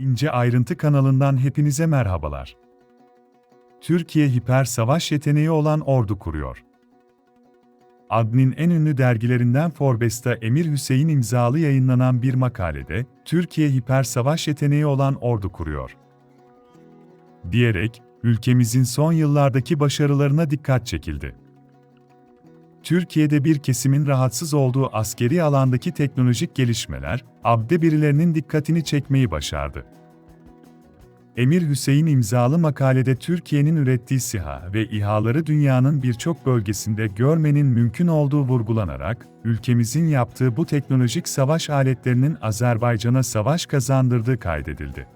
İnce Ayrıntı kanalından hepinize merhabalar. Türkiye hiper savaş yeteneği olan ordu kuruyor. Adnin en ünlü dergilerinden Forbes'ta Emir Hüseyin imzalı yayınlanan bir makalede, Türkiye hiper savaş yeteneği olan ordu kuruyor. Diyerek, ülkemizin son yıllardaki başarılarına dikkat çekildi. Türkiye'de bir kesimin rahatsız olduğu askeri alandaki teknolojik gelişmeler, abde birilerinin dikkatini çekmeyi başardı. Emir Hüseyin imzalı makalede Türkiye'nin ürettiği SİHA ve İHA'ları dünyanın birçok bölgesinde görmenin mümkün olduğu vurgulanarak, ülkemizin yaptığı bu teknolojik savaş aletlerinin Azerbaycan'a savaş kazandırdığı kaydedildi.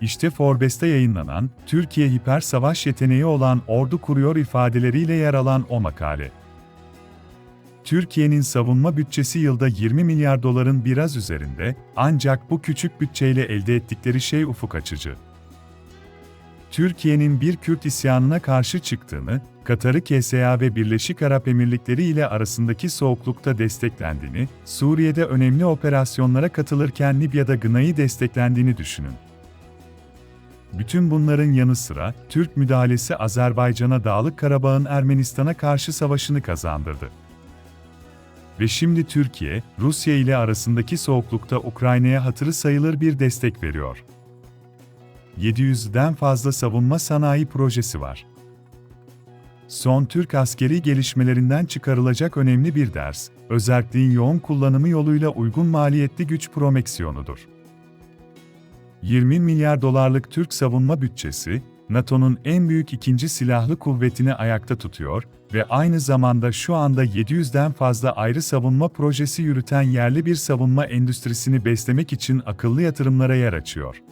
İşte Forbes'te yayınlanan, Türkiye hiper savaş yeteneği olan ordu kuruyor ifadeleriyle yer alan o makale. Türkiye'nin savunma bütçesi yılda 20 milyar doların biraz üzerinde, ancak bu küçük bütçeyle elde ettikleri şey ufuk açıcı. Türkiye'nin bir Kürt isyanına karşı çıktığını, Katar'ı KSA ve Birleşik Arap Emirlikleri ile arasındaki soğuklukta desteklendiğini, Suriye'de önemli operasyonlara katılırken Libya'da GNA'yı desteklendiğini düşünün. Bütün bunların yanı sıra, Türk müdahalesi Azerbaycan'a Dağlık Karabağ'ın Ermenistan'a karşı savaşını kazandırdı. Ve şimdi Türkiye, Rusya ile arasındaki soğuklukta Ukrayna'ya hatırı sayılır bir destek veriyor. 700'den fazla savunma sanayi projesi var. Son Türk askeri gelişmelerinden çıkarılacak önemli bir ders, özelliğin yoğun kullanımı yoluyla uygun maliyetli güç promeksiyonudur. 20 milyar dolarlık Türk savunma bütçesi, NATO'nun en büyük ikinci silahlı kuvvetini ayakta tutuyor ve aynı zamanda şu anda 700'den fazla ayrı savunma projesi yürüten yerli bir savunma endüstrisini beslemek için akıllı yatırımlara yer açıyor.